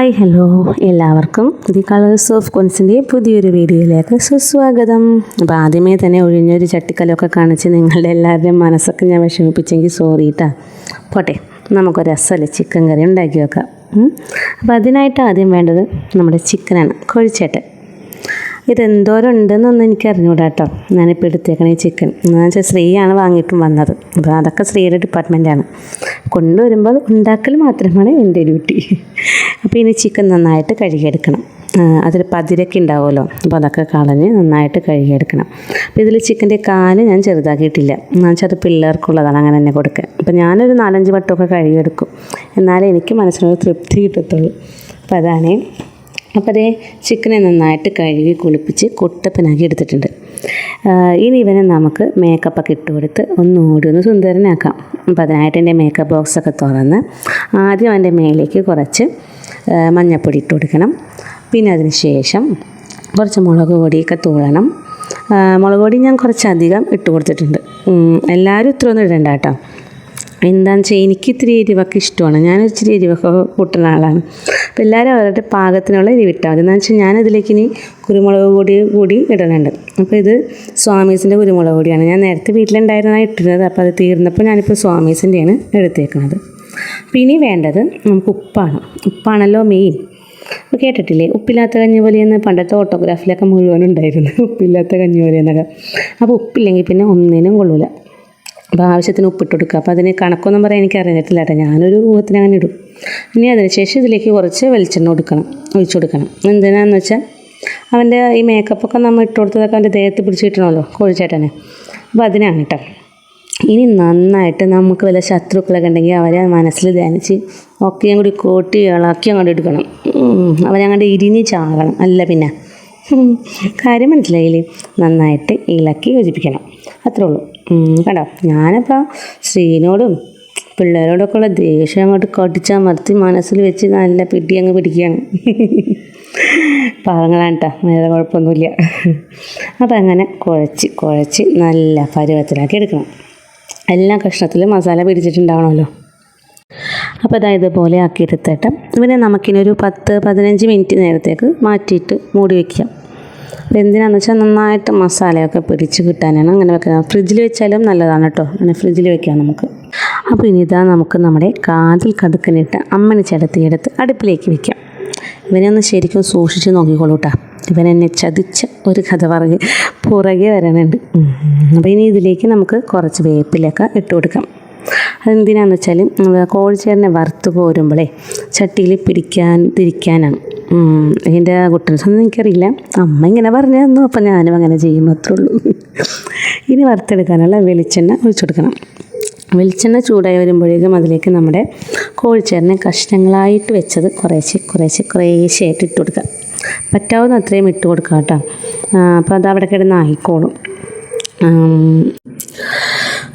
Hi hello എല്ലാവർക്കും the colours of കൊൻസിന്റെ പുതിയൊരു വീഡിയോയിലേക്ക് സുസ്വാഗതം. അപ്പോൾ ആദ്യമേ തന്നെ ഒഴിഞ്ഞൊരു ചട്ടിക്കലൊക്കെ കാണിച്ച് നിങ്ങളുടെ എല്ലാവരുടെയും മനസ്സൊക്കെ ഞാൻ വിഷമിപ്പിച്ചെങ്കിൽ സോറി കേട്ടാ പോട്ടെ നമുക്കൊരു രസമല്ല? ചിക്കൻ കറി ഉണ്ടാക്കി വെക്കാം. അപ്പോൾ അതിനായിട്ട് ആദ്യം വേണ്ടത് നമ്മുടെ ചിക്കനാണ് കൊഴിച്ചേട്ടൻ ഇതെന്തോരം ഉണ്ടെന്നൊന്നും എനിക്ക് അറിഞ്ഞൂടാ കേട്ടോ. ഞാനിപ്പോൾ എടുത്തേക്കണ ഈ ചിക്കൻ എന്ന് വെച്ചാൽ ശ്രീയാണ് വാങ്ങിയിട്ടും വന്നത്. അപ്പോൾ അതൊക്കെ ശ്രീയുടെ ഡിപ്പാർട്ട്മെന്റാണ് കൊണ്ടുവരുമ്പോൾ ഉണ്ടാക്കൽ മാത്രമാണ് എന്റെ ഡ്യൂട്ടി അപ്പോൾ ഇനി ചിക്കൻ നന്നായിട്ട് കഴുകിയെടുക്കണം. അതിൽ പതിരൊക്കെ ഉണ്ടാവുമല്ലോ. അപ്പോൾ അതൊക്കെ കളഞ്ഞ് നന്നായിട്ട് കഴുകിയെടുക്കണം. അപ്പോൾ ഇതിൽ ചിക്കന്റെ കാൽ ഞാൻ ചെറുതാക്കിയിട്ടില്ല. എന്ന് വെച്ചാൽ അത് പിള്ളേർക്കുള്ളതാണ് അങ്ങനെ തന്നെ കൊടുക്കുക അപ്പോൾ ഞാനൊരു നാലഞ്ച് വട്ടമൊക്കെ കഴുകിയെടുക്കും. എന്നാലേ എനിക്ക് മനസ്സിനൊരു തൃപ്തി കിട്ടത്തുള്ളൂ. അപ്പോൾ അതാണേ. അപ്പോൾ അതേ ചിക്കനെ നന്നായിട്ട് കഴുകി കുളിപ്പിച്ച് കൊട്ടപ്പനാക്കി എടുത്തിട്ടുണ്ട്. ഇനി ഇവനെ നമുക്ക് മേക്കപ്പൊക്കെ ഇട്ട് കൊടുത്ത് ഒന്ന് ഓടി ഒന്ന് സുന്ദരനാക്കാം. അപ്പോൾ അതിനായിട്ട് എന്റെ മേക്കപ്പ് ബോക്സൊക്കെ തുറന്ന് ആദ്യം അതിന്റെ മേലേക്ക് കുറച്ച് മഞ്ഞപ്പൊടി ഇട്ട് കൊടുക്കണം. പിന്നെ അതിന് ശേഷം കുറച്ച് മുളക് പൊടിയൊക്കെ തൂളണം മുളക് പൊടി ഞാൻ കുറച്ചധികം ഇട്ട് കൊടുത്തിട്ടുണ്ട്. എല്ലാവരും ഇത്രയൊന്നും ഇടണ്ട കേട്ടോ. എന്താണെന്ന് വെച്ചാൽ എനിക്ക് ഇത്തിരി എരിവൊക്കെ ഇഷ്ടമാണ്. ഞാൻ ഇച്ചിരി എരിവൊക്കെ കൂട്ടുന്ന ആളാണ്. അപ്പോൾ എല്ലാവരും അവരുടെ പാകത്തിനുള്ള എരിവ് ഇട്ടാൽ മതി. എന്താണെന്ന് വെച്ചാൽ ഞാനതിലേക്ക് ഇനി കുരുമുളക് പൊടി കൂടി ഇടുന്നുണ്ട് അപ്പോൾ ഇത് സ്വാമീസിന്റെ കുരുമുളക് പൊടിയാണ്. ഞാൻ നേരത്തെ വീട്ടിലുണ്ടായിരുന്നതാണ് ഇട്ടിരുന്നത്. അപ്പോൾ അത് തീർന്നപ്പോൾ ഞാനിപ്പോൾ സ്വാമീസിന്റെയാണ് എടുത്തേക്കുന്നത്. അപ്പോൾ ഇനി വേണ്ടത് നമുക്ക് ഉപ്പാണ്. ഉപ്പാണല്ലോ മെയിൻ അപ്പോൾ കേട്ടിട്ടില്ലേ? ഉപ്പില്ലാത്ത കഞ്ഞി പോലെയെന്ന് പണ്ടത്തെ ഓട്ടോഗ്രാഫിലൊക്കെ മുഴുവൻ ഉണ്ടായിരുന്നു. ഉപ്പില്ലാത്ത കഞ്ഞി പോലെയെന്നൊക്കെ അപ്പോൾ ഉപ്പില്ലെങ്കിൽ പിന്നെ ഒന്നിനും കൊള്ളൂല. അപ്പോൾ ആവശ്യത്തിന് ഉപ്പിട്ട് കൊടുക്കുക അപ്പോൾ അതിന് കണക്കൊന്നും പറയാൻ എനിക്ക് അറിഞ്ഞിട്ടില്ല കേട്ടോ. ഞാനൊരു ഊഹത്തിന് അങ്ങനെ ഇടും. ഇനി അതിന് ശേഷം ഇതിലേക്ക് കുറച്ച് വെളിച്ചെണ്ണ കൊടുക്കണം ഒഴിച്ചു കൊടുക്കണം. എന്തിനാന്ന് വെച്ചാൽ അവന്റെ ഈ മേക്കപ്പൊക്കെ നമ്മൾ ഇട്ട് കൊടുത്തതൊക്കെ അവന്റെ ദേഹത്ത് പിടിച്ച് കിട്ടണമല്ലോ കോഴിച്ചേട്ടനെ. അപ്പോൾ അതിനാണ് കേട്ടോ. ഇനി നന്നായിട്ട് നമുക്ക് വല്ല ശത്രുക്കളൊക്കെ ഉണ്ടെങ്കിൽ അവരെ മനസ്സിൽ ധ്യാനിച്ച് ഒക്കെ കൂടി കോട്ടി ഇളക്കി അങ്ങോട്ട് എടുക്കണം. അവരങ്ങോട്ട് ഇരിഞ്ഞ് ചാകണം. അല്ല പിന്നെ. കാര്യം മനസ്സിലായില്ലേ? നന്നായിട്ട് ഇളക്കി യോജിപ്പിക്കണം. അത്രേ ഉള്ളൂ. കണ്ടോ? ഞാനപ്പോൾ ശ്രീനോടും പിള്ളേരോടൊക്കെ ഉള്ള ദേഷ്യം അങ്ങോട്ട് കടിച്ചമർത്തി മനസ്സിൽ വെച്ച് നല്ല പിടി അങ്ങ് പിടിക്കുകയാണ്. പാവങ്ങളാണ് കേട്ടോ വേറെ കുഴപ്പമൊന്നുമില്ല. അപ്പം അങ്ങനെ കുഴച്ച് കുഴച്ച് നല്ല പരുവത്തിലാക്കി എടുക്കണം. എല്ലാ കഷ്ണത്തിലും മസാല പിടിച്ചിട്ടുണ്ടാവണമല്ലോ. അപ്പോൾ അതാ ഇതുപോലെ ആക്കിയെടുത്തിട്ട് ഇവനെ നമുക്കിനൊരു പത്ത് പതിനഞ്ച് മിനിറ്റ് നേരത്തേക്ക് മാറ്റിയിട്ട് മൂടി വയ്ക്കാം അപ്പോൾ എന്തിനാന്ന് വെച്ചാൽ നന്നായിട്ട് മസാലയൊക്കെ പിടിച്ച് കിട്ടാനാണ്. അങ്ങനെ വെക്കുന്നത് ഫ്രിഡ്ജിൽ വെച്ചാലും നല്ലതാണ് കേട്ടോ അങ്ങനെ ഫ്രിഡ്ജിൽ വെക്കാം നമുക്ക്. അപ്പോൾ ഇനി ഇതാ നമുക്ക് നമ്മുടെ കാതിൽ കതുക്കനിട്ട് അമ്മനെ ചടത്തിയെടുത്ത് അടുപ്പിലേക്ക് വെക്കാം. ഇവനെ ഒന്ന് ശരിക്കും സൂക്ഷിച്ച് നോക്കിക്കോളൂ കേട്ടോ ഇവനെന്നെ ചതിച്ച ഒരു കഥ പറഞ്ഞ് പുറകെ വരണുണ്ട്. അപ്പോൾ ഇനി ഇതിലേക്ക് നമുക്ക് കുറച്ച് വേപ്പിലൊക്കെ ഇട്ട് കൊടുക്കാം. അതെന്തിനാന്ന് വെച്ചാൽ കോഴിച്ചേരനെ വറുത്ത് കോരുമ്പോഴേ ചട്ടിയിൽ പിടിക്കാൻ തിരിക്കാനാണ്. ഗുട്ടൻസ് ഒന്നും എനിക്കറിയില്ല. അമ്മ ഇങ്ങനെ പറഞ്ഞു തന്നു അപ്പം ഞാനും അങ്ങനെ ചെയ്യും അത്രേ ഉള്ളൂ. ഇനി വറുത്തെടുക്കാനുള്ള വെളിച്ചെണ്ണ ഒഴിച്ചു കൊടുക്കണം. വെളിച്ചെണ്ണ ചൂടായി വരുമ്പോഴേക്കും അതിലേക്ക് നമ്മുടെ കോഴിച്ചേറിനെ കഷ്ണങ്ങളായിട്ട് വെച്ചത് കുറേശ്ശെ കുറേശ്ശെ കുറേശ്ശെയായിട്ട് ഇട്ട് കൊടുക്കുക. പറ്റാവുന്ന അത്രയും ഇട്ട് കൊടുക്കുക കേട്ടോ. അപ്പോൾ അത് അവിടെ കിടന്ന് ആയിക്കോളും.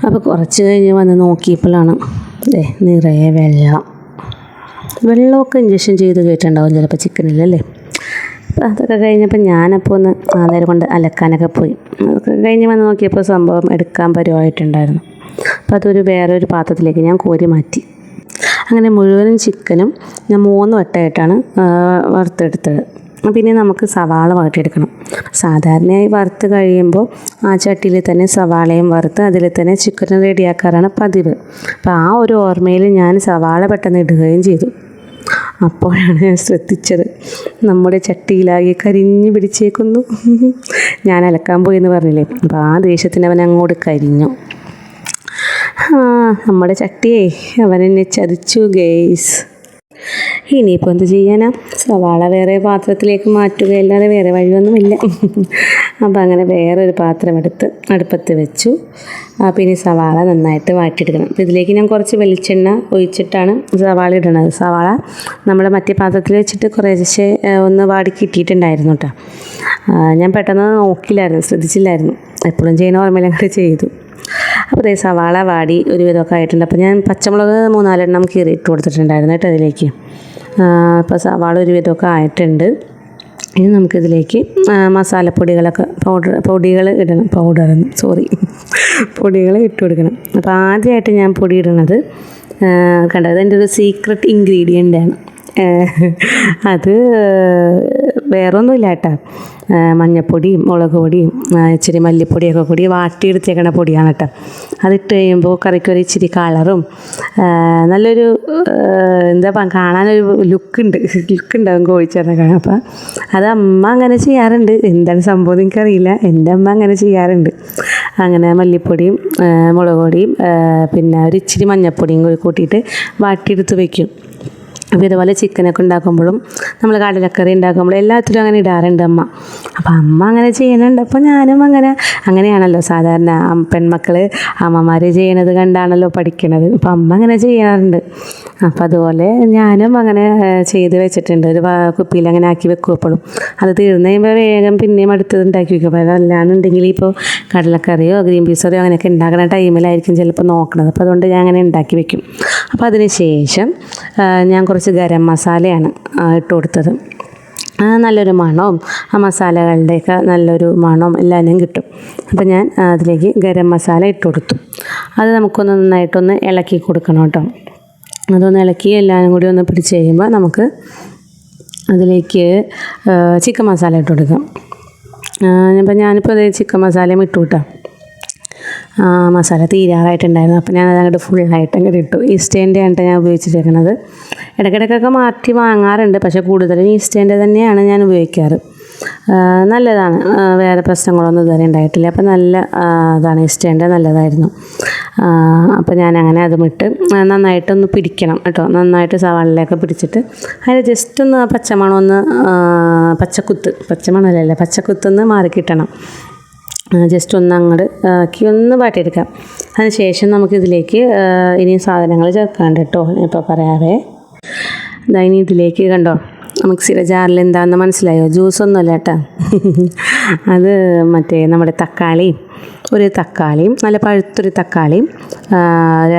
അപ്പോൾ കുറച്ച് കഴിഞ്ഞ് വന്ന് നോക്കിയപ്പോഴാണ് ദേ നിറയെ വെള്ളം. വെള്ളമൊക്കെ ഇഞ്ചക്ഷൻ ചെയ്ത് കേട്ടിട്ടുണ്ടാവും ചിലപ്പോൾ ചിക്കനിലല്ലേ അപ്പോൾ അതൊക്കെ കഴിഞ്ഞപ്പോൾ ഞാനപ്പോൾ ഒന്ന് ആ നേരം കൊണ്ട് അലക്കാനൊക്കെ പോയി. അതൊക്കെ കഴിഞ്ഞ് വന്ന് നോക്കിയപ്പോൾ സംഭവം എടുക്കാൻ പരുവായിട്ടുണ്ടായിരുന്നു. അപ്പോൾ അതൊരു വേറൊരു പാത്രത്തിലേക്ക് ഞാൻ കോരി മാറ്റി. അങ്ങനെ മുഴുവനും ചിക്കനും ഞാൻ മൂന്ന് വട്ടമായിട്ടാണ് വറുത്തെടുത്തത്. പിന്നെ നമുക്ക് സവാള വഴറ്റിയെടുക്കണം സാധാരണയായി വറുത്ത് കഴിയുമ്പോൾ ആ ചട്ടിയിൽ തന്നെ സവാളയും വറുത്ത് അതിൽ തന്നെ ചിക്കൻ റെഡിയാക്കാറാണ് പതിവ്. അപ്പോൾ ആ ഒരു ഓർമ്മയിൽ ഞാൻ സവാള പെട്ടെന്ന് ഇടുകയും ചെയ്തു. അപ്പോഴാണ് ഞാൻ ശ്രദ്ധിച്ചത്. നമ്മുടെ ചട്ടിയിലാകെ കരിഞ്ഞു പിടിച്ചേക്കുന്നു. ഞാൻ അലക്കാൻ പോയി എന്ന് പറഞ്ഞില്ലേ? അപ്പോൾ ആ ദേഷ്യത്തിന് അവൻ അങ്ങോട്ട് കരിഞ്ഞു. നമ്മുടെ ചട്ടിയെ അവനെന്നെ ചതിച്ചു ഗേസ് ഇനിയിപ്പോൾ എന്ത് ചെയ്യാനാ? സവാള വേറെ പാത്രത്തിലേക്ക് മാറ്റുകയല്ലാതെ വേറെ വഴിയൊന്നുമില്ല. അപ്പോൾ അങ്ങനെ വേറൊരു പാത്രം എടുത്ത് അടുപ്പത്ത് വെച്ചു. പിന്നെ സവാള നന്നായിട്ട് വാട്ടിയെടുക്കണം. അപ്പോൾ ഇതിലേക്ക് ഞാൻ കുറച്ച് വെളിച്ചെണ്ണ ഒഴിച്ചിട്ടാണ് സവാള ഇടണത് സവാള നമ്മൾ മറ്റേ പാത്രത്തിൽ വെച്ചിട്ട് കുറേശ്ശെ ഒന്ന് വാടി കിട്ടിയിട്ടുണ്ടായിരുന്നു കേട്ടോ. ഞാൻ പെട്ടെന്ന് നോക്കില്ലായിരുന്നു ശ്രദ്ധിച്ചില്ലായിരുന്നു. എപ്പോഴും ചെയ്യുന്ന ഓർമ്മയിൽ അങ്ങോട്ട് ചെയ്തു. അപ്പോൾ ദേ സവാള വാടി ഒരു വിധമൊക്കെ ആയിട്ടുണ്ട്. അപ്പോൾ ഞാൻ പച്ചമുളക് മൂന്നാലെണ്ണം കീറി ഇട്ട് കൊടുത്തിട്ടുണ്ടായിരുന്നു കേട്ടോ അതിലേക്ക് അപ്പോൾ സവാള ഒരു വിധമൊക്കെ ആയിട്ടുണ്ട്. ഇനി നമുക്കിതിലേക്ക് മസാലപ്പൊടികളൊക്കെ പൗഡർ പൊടികൾ ഇടണം. പൗഡർ സോറി പൊടികൾ ഇട്ട് കൊടുക്കണം. അപ്പോൾ ആദ്യമായിട്ട് ഞാൻ പൊടി ഇടുന്നത് ആ, കണ്ടത് എന്റെ ഒരു സീക്രട്ട് ഇൻഗ്രീഡിയന്റ് ആണ്. അത് വേറൊന്നുമില്ല കേട്ടോ. മഞ്ഞപ്പൊടിയും മുളക് പൊടിയും ഇച്ചിരി മല്ലിപ്പൊടിയൊക്കെ കൂടി വാട്ടിയെടുത്തേക്കണ പൊടിയാണ് കേട്ടോ. അതിട്ട് കഴിയുമ്പോൾ കറിക്കൊരു ഇച്ചിരി കളറും നല്ലൊരു എന്താ കാണാനൊരു ലുക്കുണ്ട് ലുക്കുണ്ടാവും കോഴിച്ചേർന്ന കാണാൻ അപ്പം അത് അമ്മ അങ്ങനെ ചെയ്യാറുണ്ട്. എന്താണ് സംഭവം എനിക്കറിയില്ല. എന്റെ അമ്മ അങ്ങനെ ചെയ്യാറുണ്ട്. അങ്ങനെ മല്ലിപ്പൊടിയും മുളക് പൊടിയും പിന്നെ ഒരു ഇച്ചിരി മഞ്ഞപ്പൊടിയും കൂടി കൂട്ടിയിട്ട് വാട്ടിയെടുത്ത് വെക്കും. അപ്പോൾ ഇതുപോലെ ചിക്കനൊക്കെ ഉണ്ടാക്കുമ്പോഴും നമ്മൾ കടലക്കറി ഉണ്ടാക്കുമ്പോഴും എല്ലാത്തിലും അങ്ങനെ ഇടാറുണ്ട് അമ്മ. അപ്പോൾ അമ്മ അങ്ങനെ ചെയ്യുന്നുണ്ട്. അപ്പോൾ ഞാനും അങ്ങനെ അങ്ങനെയാണല്ലോ സാധാരണ പെൺമക്കൾ അമ്മമാർ ചെയ്യണത് കണ്ടാണല്ലോ പഠിക്കണത്. അപ്പോൾ അമ്മ അങ്ങനെ ചെയ്യാറുണ്ട്. അപ്പോൾ അതുപോലെ ഞാനും അങ്ങനെ ചെയ്ത് വെച്ചിട്ടുണ്ട്. ഒരു കുപ്പിയിൽ അങ്ങനെ ആക്കി വെക്കും എപ്പോഴും. അത് തീർന്നു കഴിയുമ്പോൾ വേഗം പിന്നെയും അടുത്തത് ഉണ്ടാക്കി വെക്കും. അപ്പോൾ അതല്ലാന്നുണ്ടെങ്കിൽ ഇപ്പോൾ കടലക്കറിയോ ഗ്രീൻ പീസറിയോ അങ്ങനെയൊക്കെ ഉണ്ടാക്കുന്ന ടൈമിലായിരിക്കും ചിലപ്പോൾ നോക്കണത്. അപ്പോൾ അതുകൊണ്ട് ഞാൻ അങ്ങനെ ഉണ്ടാക്കി വെക്കും. അപ്പോൾ അതിന് ശേഷം ഞാൻ കുറച്ച് ഗരം മസാലയാണ് ഇട്ട് കൊടുത്തത്. നല്ലൊരു മണവും ആ മസാലകളുടെയൊക്കെ നല്ലൊരു മണവും എല്ലാവരും കിട്ടും. അപ്പോൾ ഞാൻ അതിലേക്ക് ഗരം മസാല ഇട്ട് കൊടുത്തു. അത് നമുക്കൊന്ന് നന്നായിട്ടൊന്ന് ഇളക്കി കൊടുക്കണം കേട്ടോ. അതൊന്ന് ഇളക്കി എല്ലാവരും കൂടി ഒന്ന് പിടിച്ച് കഴിയുമ്പോൾ നമുക്ക് അതിലേക്ക് ചിക്കൻ മസാല ഇട്ട് കൊടുക്കാം. അപ്പം ഞാനിപ്പോൾ അതേ ചിക്കൻ മസാലയും ഇട്ടു കേട്ടോ. മസാല തീരാറായിട്ടുണ്ടായിരുന്നു. അപ്പോൾ ഞാൻ അതങ്ങോട്ട് ഫുള്ളായിട്ട് അങ്ങോട്ട് ഇട്ടു. ഈസ്റ്റേന്റെ ആണ് ഞാൻ ഉപയോഗിച്ചിരിക്കുന്നത്. ഇടയ്ക്കിടയ്ക്കൊക്കെ മാറ്റി വാങ്ങാറുണ്ട്. പക്ഷേ കൂടുതലും ഈസ്റ്റേന്റെ തന്നെയാണ് ഞാൻ ഉപയോഗിക്കാറ്. നല്ലതാണ്. വേറെ പ്രശ്നങ്ങളൊന്നും ഇതുവരെ ഉണ്ടായിട്ടില്ല. അപ്പോൾ നല്ല ഇതാണ് ഈസ്റ്റേന്റെ നല്ലതായിരുന്നു. അപ്പോൾ ഞാൻ അങ്ങനെ അതും ഇട്ട് നന്നായിട്ടൊന്ന് പിടിക്കണം കേട്ടോ നന്നായിട്ട് സവാളിലൊക്കെ പിടിച്ചിട്ട് അതിൽ ജസ്റ്റ് ഒന്ന് പച്ചമണമൊന്ന് പച്ചക്കുത്ത് പച്ചമണമല്ലല്ലേ പച്ചക്കുത്തൊന്ന് മാറി കിട്ടണം ജസ്റ്റ് ഒന്ന് അങ്ങോട്ട് ആക്കി ഒന്ന് വാട്ടിയെടുക്കാം. അതിന് ശേഷം നമുക്കിതിലേക്ക് ഇനിയും ഇനി സാധനങ്ങൾ ചേർക്കാണ്ട് കേട്ടോ ഇപ്പോൾ പറയാവേ. ഇനി ഇതിലേക്ക് കണ്ടോ മിക്സിയുടെ ജാറിൽ എന്താണെന്ന് മനസ്സിലായോ? ജ്യൂസൊന്നുമല്ല കേട്ടോ. അത് മറ്റേ നമ്മുടെ തക്കാളിയും ഒരു തക്കാളിയും നല്ല പഴുത്തൊരു തക്കാളിയും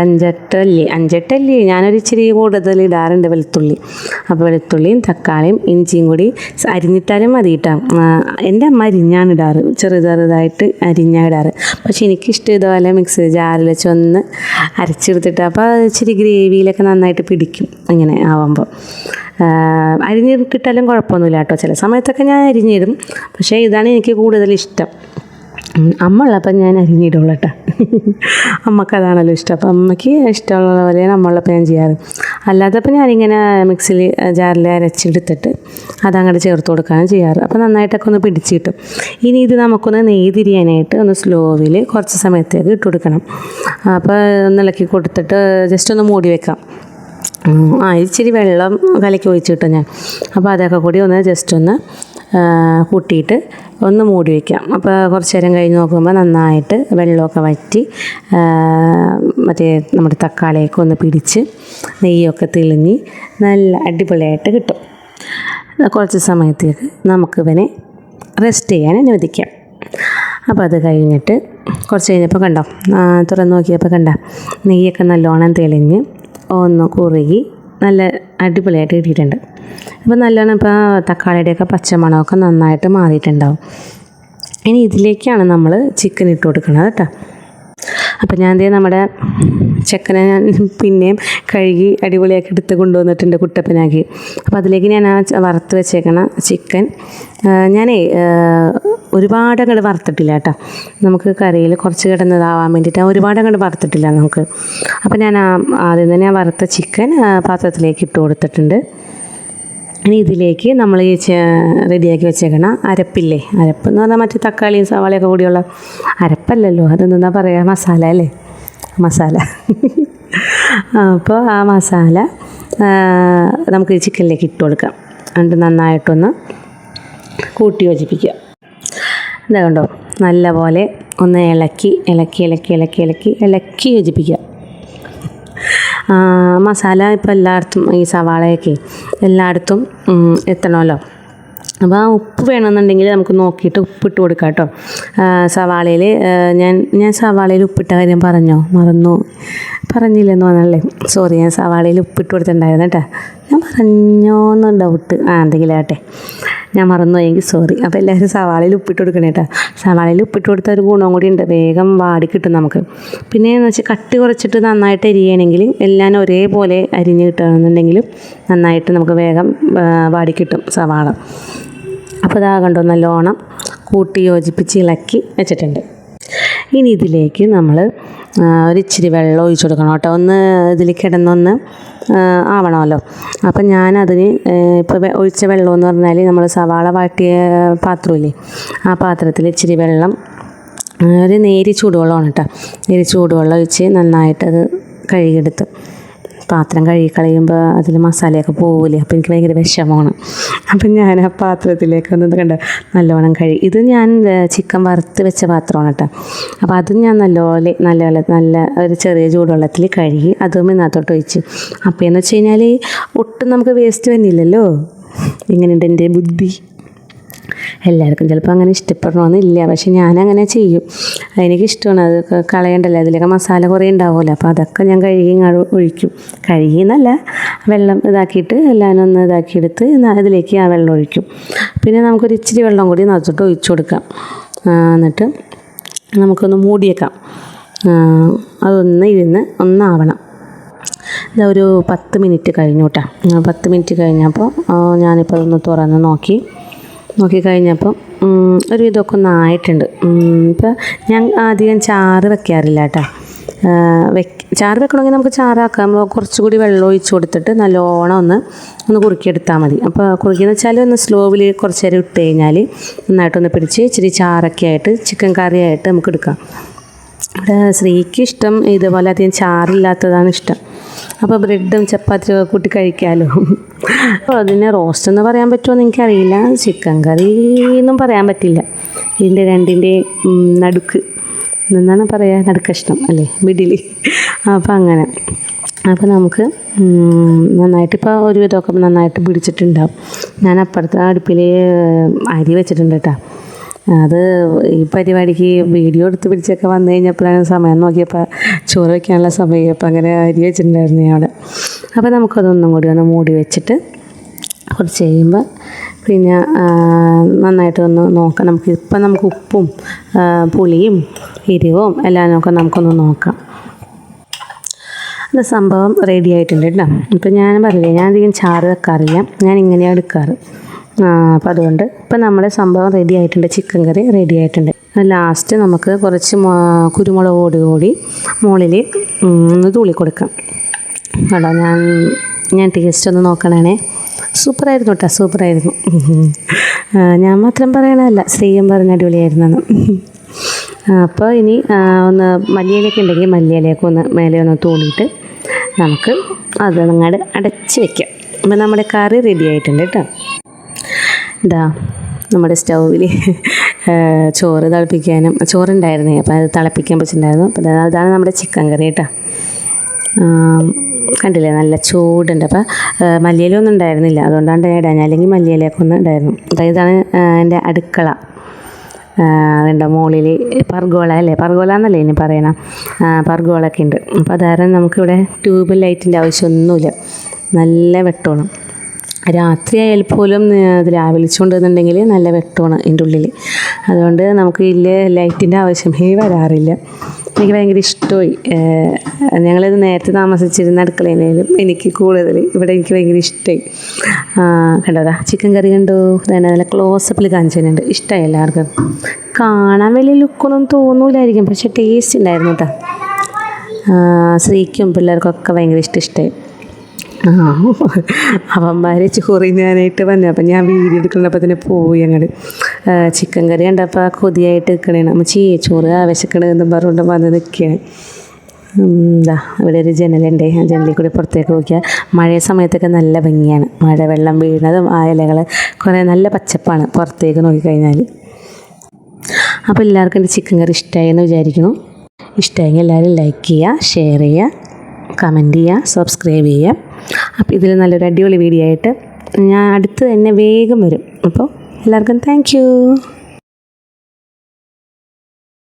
അഞ്ചെട്ടല്ലി അഞ്ചെട്ടല്ലി ഞാനൊരു ഇച്ചിരി കൂടുതൽ ഇടാറുണ്ട് വെളുത്തുള്ളി. അപ്പോൾ വെളുത്തുള്ളിയും തക്കാളിയും ഇഞ്ചിയും കൂടി അരിഞ്ഞിട്ടാലും മതി കേട്ടോ എന്റെ അമ്മ അരിഞ്ഞാണ് ഇടാറ്. ചെറു ചെറുതായിട്ട് അരിഞ്ഞാണ് ഇടാറ്. പക്ഷെ എനിക്കിഷ്ടം ഇതുപോലെ മിക്സി ജാറിൽ വെച്ച് ഒന്ന് അരച്ചെടുത്തിട്ട് അപ്പോൾ ഇച്ചിരി ഗ്രേവിയിലൊക്കെ നന്നായിട്ട് പിടിക്കും അങ്ങനെ ആവുമ്പോൾ അരിഞ്ഞിട്ടിട്ടാലും കുഴപ്പമൊന്നുമില്ല കേട്ടോ ചില സമയത്തൊക്കെ ഞാൻ അരിഞ്ഞിടും. പക്ഷേ ഇതാണ് എനിക്ക് കൂടുതൽ ഇഷ്ടം. അമ്മ ഉള്ളപ്പം ഞാൻ അരിഞ്ഞിടുള്ളൂ കേട്ടോ അമ്മയ്ക്ക് ഇഷ്ടം. അപ്പം അമ്മയ്ക്ക് ഇഷ്ടമുള്ള പോലെയാണ് അമ്മ ഉള്ളപ്പോൾ ഞാൻ ചെയ്യാറ്. അല്ലാത്തപ്പോൾ ഞാനിങ്ങനെ മിക്സിയിൽ ജാറിൽ അരച്ചെടുത്തിട്ട് അതങ്ങോട്ട് ചേർത്ത് കൊടുക്കുകയാണ് ചെയ്യാറ്. അപ്പോൾ നന്നായിട്ടൊക്കെ ഒന്ന് പിടിച്ച് കിട്ടും. ഇനി ഇത് നമുക്കൊന്ന് നെയ്തിരിയാനായിട്ട് ഒന്ന് സ്ലോവിൽ കുറച്ച് സമയത്തേക്ക് ഇട്ട് കൊടുക്കണം. അപ്പോൾ ഒന്ന് ഇളക്കി കൊടുത്തിട്ട് ജസ്റ്റ് ഒന്ന് മൂടി വെക്കാം. ആ ഇച്ചിരി വെള്ളം കലക്കി ഒഴിച്ച് കിട്ടും ഞാൻ. അപ്പോൾ അതൊക്കെ കൂടി ഒന്ന് ജസ്റ്റ് ഒന്ന് കൂട്ടിയിട്ട് ഒന്ന് മൂടി വയ്ക്കാം അപ്പോൾ കുറച്ച് നേരം കഴിഞ്ഞ് നോക്കുമ്പോൾ നന്നായിട്ട് വെള്ളമൊക്കെ വറ്റി മറ്റേ നമ്മുടെ തക്കാളിയൊക്കെ ഒന്ന് പിടിച്ച് നെയ്യൊക്കെ തെളിഞ്ഞ് നല്ല അടിപൊളിയായിട്ട് കിട്ടും. കുറച്ച് സമയത്തേക്ക് നമുക്കിവനെ റെസ്റ്റ് ചെയ്യാൻ അനുവദിക്കാം. അപ്പോൾ അത് കഴിഞ്ഞിട്ട് കുറച്ച് കഴിഞ്ഞപ്പോൾ കണ്ടോ? തുറന്ന് നോക്കിയപ്പോൾ കണ്ട നെയ്യൊക്കെ നല്ലോണം തെളിഞ്ഞ് ഒന്ന് കുറുകി നല്ല അടിപൊളിയായിട്ട് കിട്ടിയിട്ടുണ്ട്. അപ്പോൾ നല്ലോണം ഇപ്പോൾ തക്കാളിയുടെയൊക്കെ പച്ചമണമൊക്കെ നന്നായിട്ട് മാറിയിട്ടുണ്ടാവും. ഇനി ഇതിലേക്കാണ് നമ്മൾ ചിക്കൻ ഇട്ട് കൊടുക്കുന്നത് കേട്ടോ. അപ്പോൾ ഞാൻ ദേ നമ്മുടെ ചെക്കനെ ഞാൻ പിന്നെയും കഴുകി അടിപൊളിയാക്കി എടുത്ത് കൊണ്ടുവന്നിട്ടുണ്ട് കുട്ടപ്പനാക്കി. അപ്പോൾ അതിലേക്ക് ഞാൻ ആ വറുത്ത് വെച്ചേക്കണ ചിക്കൻ ഞാനേ ഒരുപാട് അങ്ങോട്ട് വറുത്തിട്ടില്ല കേട്ടോ. നമുക്ക് കറിയിൽ കുറച്ച് കിടന്നതാവാൻ വേണ്ടിയിട്ട് ഒരുപാട് അങ്ങോട്ട് വറുത്തിട്ടില്ല നമുക്ക്. അപ്പോൾ ഞാൻ ആദ്യം തന്നെ ആ വറുത്ത ചിക്കൻ പാത്രത്തിലേക്ക് ഇട്ട് കൊടുത്തിട്ടുണ്ട്. ഇനി ഇതിലേക്ക് നമ്മൾ ഈ റെഡിയാക്കി വെച്ചേക്കണ അരപ്പില്ലേ? അരപ്പ് എന്ന് പറഞ്ഞാൽ മറ്റേ തക്കാളിയും സവാളയൊക്കെ കൂടിയുള്ള അരപ്പല്ലല്ലോ? അതെന്താ പറയുക മസാല അല്ലേ? മസാല. അപ്പോൾ ആ മസാല നമുക്ക് ഈ ചിക്കനിലേക്ക് ഇട്ട് കൊടുക്കാം. എന്നിട്ട് നന്നായിട്ടൊന്ന് കൂട്ടി യോജിപ്പിക്കുക. ഇതാ കണ്ടോ? നല്ലപോലെ ഒന്ന് ഇളക്കി ഇളക്കി ഇളക്കി ഇളക്കി ഇളക്കി ഇളക്കി യോജിപ്പിക്കുക. മസാല ഇപ്പോൾ എല്ലായിടത്തും ഈ സവാളയൊക്കെ എല്ലായിടത്തും എത്തണമല്ലോ. അപ്പോൾ ആ ഉപ്പ് വേണമെന്നുണ്ടെങ്കിൽ നമുക്ക് നോക്കിയിട്ട് ഉപ്പിട്ട് കൊടുക്കാം കേട്ടോ. സവാളയിൽ ഞാൻ ഞാൻ സവാളയിൽ ഉപ്പിട്ട കാര്യം പറഞ്ഞോ? മറന്നു. പറഞ്ഞില്ലെന്ന് പറഞ്ഞല്ലേ സോറി ഞാൻ സവാളയിൽ ഉപ്പിട്ട് കൊടുത്തിട്ടുണ്ടായിരുന്നു കേട്ടോ. ഞാൻ പറഞ്ഞോന്ന് ഡൗട്ട് ആ എന്തെങ്കിലും ആട്ടെ ഞാൻ മറന്നുപോയെങ്കിൽ സോറി അപ്പോൾ എല്ലാവരും സവാളയിൽ ഉപ്പിട്ട് കൊടുക്കണേ കേട്ടോ. സവാളയിൽ ഉപ്പിട്ട് കൊടുത്ത ഒരു ഗുണം കൂടി ഉണ്ട്. വേഗം വാടി കിട്ടും നമുക്ക്. പിന്നെ എന്ന് വെച്ചാൽ കട്ടി കുറച്ചിട്ട് നന്നായിട്ട് അരിയണമെങ്കിൽ എല്ലാം ഒരേപോലെ അരിഞ്ഞ് കിട്ടുകയാണെന്നുണ്ടെങ്കിൽ നന്നായിട്ട് നമുക്ക് വേഗം വാടി കിട്ടും സവാള. അപ്പോൾ ഇതാ കണ്ടോ നല്ലോണം കൂട്ടി യോജിപ്പിച്ച് ഇളക്കി വെച്ചിട്ടുണ്ട്. ഇനി ഇതിലേക്ക് നമ്മൾ ഒരു ഇച്ചിരി വെള്ളം ഒഴിച്ചു കൊടുക്കണം കേട്ടോ. ഒന്ന് ഇതിൽ കിടന്നൊന്ന് ആവണമല്ലോ. അപ്പം ഞാനതിന് ഇപ്പോൾ ഒഴിച്ച വെള്ളം എന്ന് പറഞ്ഞാൽ നമ്മൾ സവാള വാട്ടിയ പാത്രമില്ലേ ആ പാത്രത്തിൽ ഇച്ചിരി വെള്ളം ഒരു നേരി ചൂടുവെള്ളമാണ് കേട്ടോ. നേരി ചൂടുവെള്ളം ഒഴിച്ച് നന്നായിട്ടത് കഴുകിയെടുത്ത് പാത്രം കഴുകി കളയുമ്പോൾ അതിൽ മസാലയൊക്കെ പോവില്ലേ അപ്പോൾ എനിക്ക് ഭയങ്കര വിഷമമാണ്. അപ്പം ഞാൻ ആ പാത്രത്തിലേക്ക് ഒന്ന് കണ്ട നല്ലോണം കഴുകി. ഇത് ഞാൻ ചിക്കൻ വറുത്ത് വെച്ച പാത്രമാണ് കേട്ടോ. അപ്പോൾ അതും ഞാൻ നല്ലപോലെ നല്ലപോലെ നല്ല ഒരു ചെറിയ ചൂടുവെള്ളത്തിൽ കഴുകി അതും ഇന്നത്തോട്ട് ഒഴിച്ച്. അപ്പോൾ എന്ന് വെച്ച് കഴിഞ്ഞാൽ ഒട്ടും നമുക്ക് വേസ്റ്റ് വന്നില്ലല്ലോ? ഇങ്ങനെയുണ്ട് എന്റെ ബുദ്ധി. എല്ലാവർക്കും ചിലപ്പോൾ അങ്ങനെ ഇഷ്ടപ്പെടണമെന്നില്ല പക്ഷെ ഞാനങ്ങനെ ചെയ്യും. എനിക്കിഷ്ടമാണ്. അത് കളയണ്ടല്ലോ. അതിലൊക്കെ മസാല കുറേ ഉണ്ടാവുമല്ലോ. അപ്പോൾ അതൊക്കെ ഞാൻ കഴുകി ഒഴിക്കും. കഴുകി എന്നല്ല വെള്ളം ഇതാക്കിയിട്ട് എല്ലാം ഒന്ന് ഇതാക്കിയെടുത്ത് അതിലേക്ക് ആ വെള്ളം ഒഴിക്കും. പിന്നെ നമുക്കൊരു ഇച്ചിരി വെള്ളം കൂടി നിറച്ചിട്ട് ഒഴിച്ചു കൊടുക്കാം. എന്നിട്ട് നമുക്കൊന്ന് മൂടിയേക്കാം. അതൊന്ന് ഇരുന്ന് ഒന്നാവണം. ഒരു പത്ത് മിനിറ്റ് കഴിഞ്ഞു കേട്ടോ പത്ത് മിനിറ്റ് കഴിഞ്ഞപ്പോൾ ഞാനിപ്പോൾ അതൊന്ന് തുറന്ന് നോക്കി. നോക്കി കഴിഞ്ഞപ്പോൾ ഒരു വിധമൊക്കെ ഒന്ന് ആയിട്ടുണ്ട് ഇപ്പോൾ ഞാൻ അധികം ചാറ് വെക്കാറില്ല കേട്ടോ. വെക്ക് ചാറ് വെക്കണമെങ്കിൽ നമുക്ക് ചാറാക്കാം. കുറച്ചുകൂടി വെള്ളം ഒഴിച്ച് കൊടുത്തിട്ട് നല്ലോണം ഒന്ന് ഒന്ന് കുറുക്കിയെടുത്താൽ മതി. അപ്പോൾ കുറുക്കിയെന്ന് വെച്ചാൽ ഒന്ന് സ്ലോവിൽ കുറച്ച് നേരം ഇട്ട് കഴിഞ്ഞാൽ നന്നായിട്ടൊന്ന് പിടിച്ച് ഇച്ചിരി ചാറൊക്കെ ആയിട്ട് ചിക്കൻ കറിയായിട്ട് നമുക്ക് എടുക്കാം. ഇവിടെ സ്ത്രീക്ക് ഇഷ്ടം ഇതുപോലെ അധികം ചാറില്ലാത്തതാണ് ഇഷ്ടം. അപ്പോൾ ബ്രെഡും ചപ്പാത്തിയും ഒക്കെ കൂട്ടി കഴിക്കാമല്ലോ അപ്പോൾ അതിനെ റോസ്റ്റ് എന്ന് പറയാൻ പറ്റുമോ എനിക്കറിയില്ല. ചിക്കൻ കറി എന്നും പറയാൻ പറ്റില്ല. ഇതിന്റെ രണ്ടിന്റെ നടുക്ക്. എന്നാണ് പറയുക നടുക്കഷ്ണം അല്ലേ? മിഡിൽ അപ്പോൾ അങ്ങനെ. അപ്പോൾ നമുക്ക് നന്നായിട്ട് ഇപ്പോൾ ഒരു വിധമൊക്കെ നന്നായിട്ട് പിടിച്ചിട്ടുണ്ടാവും. ഞാൻ അപ്പുറത്തെ അടുപ്പിൽ അരി വെച്ചിട്ടുണ്ട് കേട്ടോ. അത് ഈ പരിപാടിക്ക് വീഡിയോ എടുത്ത് പിടിച്ചൊക്കെ വന്നു കഴിഞ്ഞപ്പോഴാണ് സമയം നോക്കിയപ്പോൾ ചോറ് വയ്ക്കാനുള്ള സമയം. അപ്പോൾ അങ്ങനെ അരി വെച്ചിട്ടുണ്ടായിരുന്നു ഞാൻ അവിടെ അപ്പോൾ നമുക്കതൊന്നും കൂടി ഒന്ന് മൂടി വെച്ചിട്ട് കുറച്ച് കഴിയുമ്പോൾ പിന്നെ നന്നായിട്ട് ഒന്ന് നോക്കാം. നമുക്ക് ഇപ്പം നമുക്ക് ഉപ്പും പുളിയും എരിവും എല്ലാം ഒക്കെ നമുക്കൊന്ന് നോക്കാം. സംഭവം റെഡി ആയിട്ടുണ്ട് കേട്ടോ. ഇപ്പം ഞാൻ പറഞ്ഞില്ലേ ഞാൻ അധികം ചാറ് വെക്കാറില്ല. ഞാൻ ഇങ്ങനെയാണ് എടുക്കാറ്. അപ്പോൾ അപ്പം അതുകൊണ്ട് ഇപ്പം നമ്മുടെ സംഭവം റെഡി ആയിട്ടുണ്ട്. ചിക്കൻ കറി റെഡി ആയിട്ടുണ്ട്. ലാസ്റ്റ് നമുക്ക് കുറച്ച് കുരുമുളക് പൊടി കൂടി മുകളിൽ ഒന്ന് തൂളി കൊടുക്കാം. കേട്ടോ ഞാൻ ഞാൻ ടേസ്റ്റ് ഒന്ന് നോക്കണേ സൂപ്പറായിരുന്നു കേട്ടോ സൂപ്പറായിരുന്നു. ഞാൻ മാത്രം പറയണതല്ല ശ്രീയും പറഞ്ഞ അടിപൊളിയായിരുന്നെന്ന്. അപ്പോൾ ഇനി ഒന്ന് മല്ലിയിലേക്ക് ഉണ്ടെങ്കിൽ മല്ലിയിലേക്ക് ഒന്ന് മേലെ ഒന്ന് തൂളിയിട്ട് നമുക്ക് അത് അങ്ങോട്ട് അടച്ച് വെക്കാം. അപ്പോൾ നമ്മുടെ കറി റെഡി ആയിട്ടുണ്ട് കേട്ടോ ഇതാ നമ്മുടെ സ്റ്റൗവിൽ ചോറ് തിളപ്പിക്കാനും ചോറുണ്ടായിരുന്നേ അപ്പോൾ അത് തിളപ്പിക്കാൻ വെച്ചിട്ടുണ്ടായിരുന്നു. അപ്പോൾ അതാണ് നമ്മുടെ ചിക്കൻ കറി കേട്ടോ. കണ്ടില്ലേ നല്ല ചൂടുണ്ട്. അപ്പോൾ മല്ലിയിലൊന്നും ഉണ്ടായിരുന്നില്ല. അതുകൊണ്ടാണ് ഇടാൻ അല്ലെങ്കിൽ മല്ലിയിലൊക്കെ ഒന്ന് ഉണ്ടായിരുന്നു അപ്പോൾ ഇതാണ് എന്റെ അടുക്കള. അതുണ്ടോ മുകളിൽ പർഗോള അല്ലേ? പർഗോള എന്നല്ലേ ഇനി പറയണം? പർഗോളൊക്കെ ഉണ്ട്. അപ്പോൾ അതാരം നമുക്കിവിടെ ട്യൂബ് ലൈറ്റിന്റെ ആവശ്യമൊന്നുമില്ല. നല്ല വെട്ടോണം. രാത്രി ആയാൽ പോലും അത് രാവിലിച്ചുകൊണ്ടെന്നുണ്ടെങ്കിൽ നല്ല വെട്ടമാണ് ഇതിന്റെ ഉള്ളിൽ അതുകൊണ്ട് നമുക്ക് ഇതിൽ ലൈറ്റിന്റെ ആവശ്യമേ വരാറില്ല. എനിക്ക് ഭയങ്കര ഇഷ്ടമായി. ഞങ്ങളിത് നേരത്തെ താമസിച്ചിരുന്ന അടുക്കളയിലും എനിക്ക് കൂടുതൽ ഇവിടെ എനിക്ക് ഭയങ്കര ഇഷ്ടമായി കണ്ടോതാ ചിക്കൻ കറി കണ്ടോ? തന്നെ നല്ല ക്ലോസപ്പിൽ കാണിച്ചിട്ടുണ്ട് ഇഷ്ടമായി എല്ലാവർക്കും. കാണാൻ വലിയ ലുക്കൊന്നും തോന്നൂലായിരിക്കും പക്ഷേ ടേസ്റ്റ് ഉണ്ടായിരുന്നു കേട്ടോ സ്ത്രീക്കും പിള്ളേർക്കൊക്കെ ഭയങ്കര ഇഷ്ടം ഇഷ്ടമായി അവന്മാർ ചോറ് ഞാനായിട്ട് വന്നു. അപ്പം ഞാൻ വീഡിയോ എടുക്കുന്നപ്പോൾ തന്നെ പോയി അങ്ങോട്ട് ചിക്കൻ കറി കണ്ടപ്പോൾ കൊതിയായിട്ട് നിൽക്കണേണ് അമ്മച്ചി ചോറ് ആവശ്യക്കണെന്ന് പറഞ്ഞുകൊണ്ട് വന്ന് നിൽക്കുകയാണ് എന്താ ഇവിടെ ഒരു ജനലുണ്ട്. ആ ജനലിൽ കൂടി പുറത്തേക്ക് നോക്കിയാൽ മഴ സമയത്തൊക്കെ നല്ല ഭംഗിയാണ്. മഴ വെള്ളം വീണതും ആ ഇലകൾ കുറേ നല്ല പച്ചപ്പാണ് പുറത്തേക്ക് നോക്കിക്കഴിഞ്ഞാൽ അപ്പോൾ എല്ലാവർക്കും എന്റെ ചിക്കൻ കറി ഇഷ്ടമായി എന്ന് വിചാരിക്കുന്നു. ഇഷ്ടമായെങ്കിൽ എല്ലാവരും ലൈക്ക് ചെയ്യുക ഷെയർ ചെയ്യുക കമന്റ് ചെയ്യുക സബ്സ്ക്രൈബ് ചെയ്യുക. അപ്പോൾ ഇതിൽ നല്ലൊരു അടിപൊളി വീഡിയോ ആയിട്ട് ഞാൻ അടുത്ത് തന്നെ വേഗം വരും. അപ്പോൾ എല്ലാവർക്കും താങ്ക്